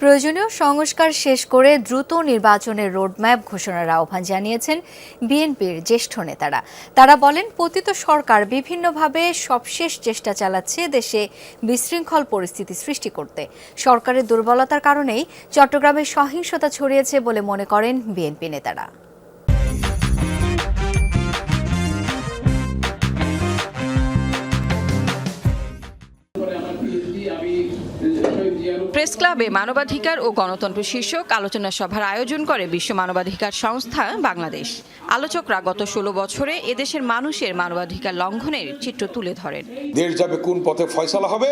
প্রয়োজনীয় সংস্কার শেষ করে দ্রুত নির্বাচনের রোডম্যাপ ঘোষণার আহ্বান জানিয়েছেন বিএনপির জ্যেষ্ঠ নেতারা। তারা বলেন, পতিত সরকার বিভিন্নভাবে সবশেষ চেষ্টা চালাচ্ছে দেশে বিশৃঙ্খল পরিস্থিতি সৃষ্টি করতে। সরকারের দুর্বলতার কারণেই চট্টগ্রামে সহিংসতা ছড়িয়েছে বলে মনে করেন বিএনপি নেতারা। প্রেস ক্লাবে মানবাধিকার ও গণতন্ত্র শীর্ষক আলোচনা সভার আয়োজন করে বিশ্ব মানবাধিকার সংস্থা বাংলাদেশ। আলোচকরা গত ষোলো বছরে এদেশের মানুষের মানবাধিকার লঙ্ঘনের চিত্র তুলে ধরেন। দেশ যাবে কোন পথে ফয়সালা হবে?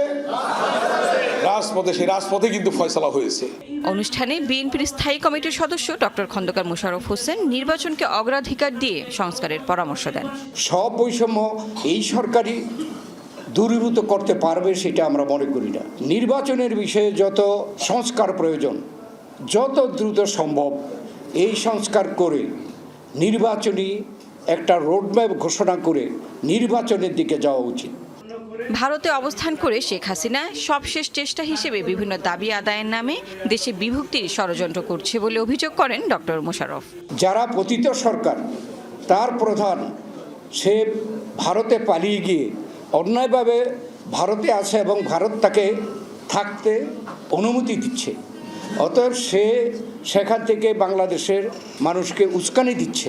রাজপথে সেই রাজপথে কিন্তু ফয়সালা হয়েছে। অনুষ্ঠানে বিএনপির স্থায়ী কমিটির সদস্য ডক্টর খন্দকার মোশাররফ হোসেন নির্বাচনকে অগ্রাধিকার দিয়ে সংস্কারের পরামর্শ দেন। সব বৈষম্য এই সরকারই দূরীভূত করতে পারবে সেটা আমরা মনে করি না। নির্বাচনের বিষয়ে যত সংস্কার প্রয়োজন যত দ্রুত সম্ভব এই সংস্কার করে নির্বাচনী একটা রোডম্যাপ ঘোষণা করে নির্বাচনের দিকে যাওয়া উচিত। ভারতে অবস্থান করে শেখ হাসিনা সবশেষ চেষ্টা হিসেবে বিভিন্ন দাবি আদায়ের নামে দেশে বিভক্তির ষড়যন্ত্র করছে বলে অভিযোগ করেন ডক্টর মোশাররফ। যারা পতিত সরকার তার প্রধান সে ভারতে পালিয়ে গিয়ে অন্যায়ভাবে ভারতে আছে এবং ভারত তাকে থাকতে অনুমতি দিচ্ছে। অতএব সে সেখান থেকে বাংলাদেশের মানুষকে উস্কানি দিচ্ছে।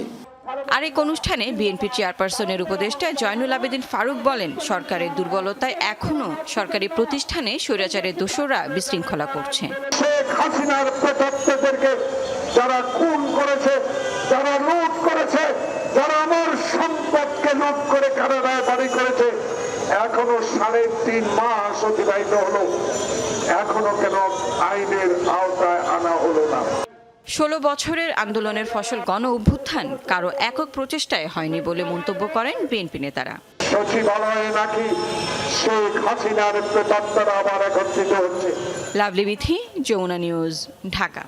আরেক অনুষ্ঠানে বিএনপি চেয়ারপারসনের উপদেষ্টা জয়নুল আবেদিন ফারুক বলেন সরকারের দুর্বলতায় এখনও সরকারি প্রতিষ্ঠানে স্বৈরাচারের দোষরা বিশৃঙ্খলা করছে। শেখ হাসিনার যারা খুন করেছে যারা লুট করেছে যারা আমার সম্পদকে লুট করে কানাডায় বাড়ি করেছে এখনও সাড়ে তিন মাস অতিবাহিত হলো। এখনও কেন আইনের আওতায় আনা হলো না। ষোলো বছরের আন্দোলনের ফসল গণ অভ্যুত্থান কারও একক প্রচেষ্টায় হয়নি বলে মন্তব্য করেন বিএনপি নেতারা। সচিবালয়ে নাকি শেখ হাসিনার প্রেতাত্মারা আবার একত্রিত হচ্ছে। Lovely Bithi Jamuna news Dhaka.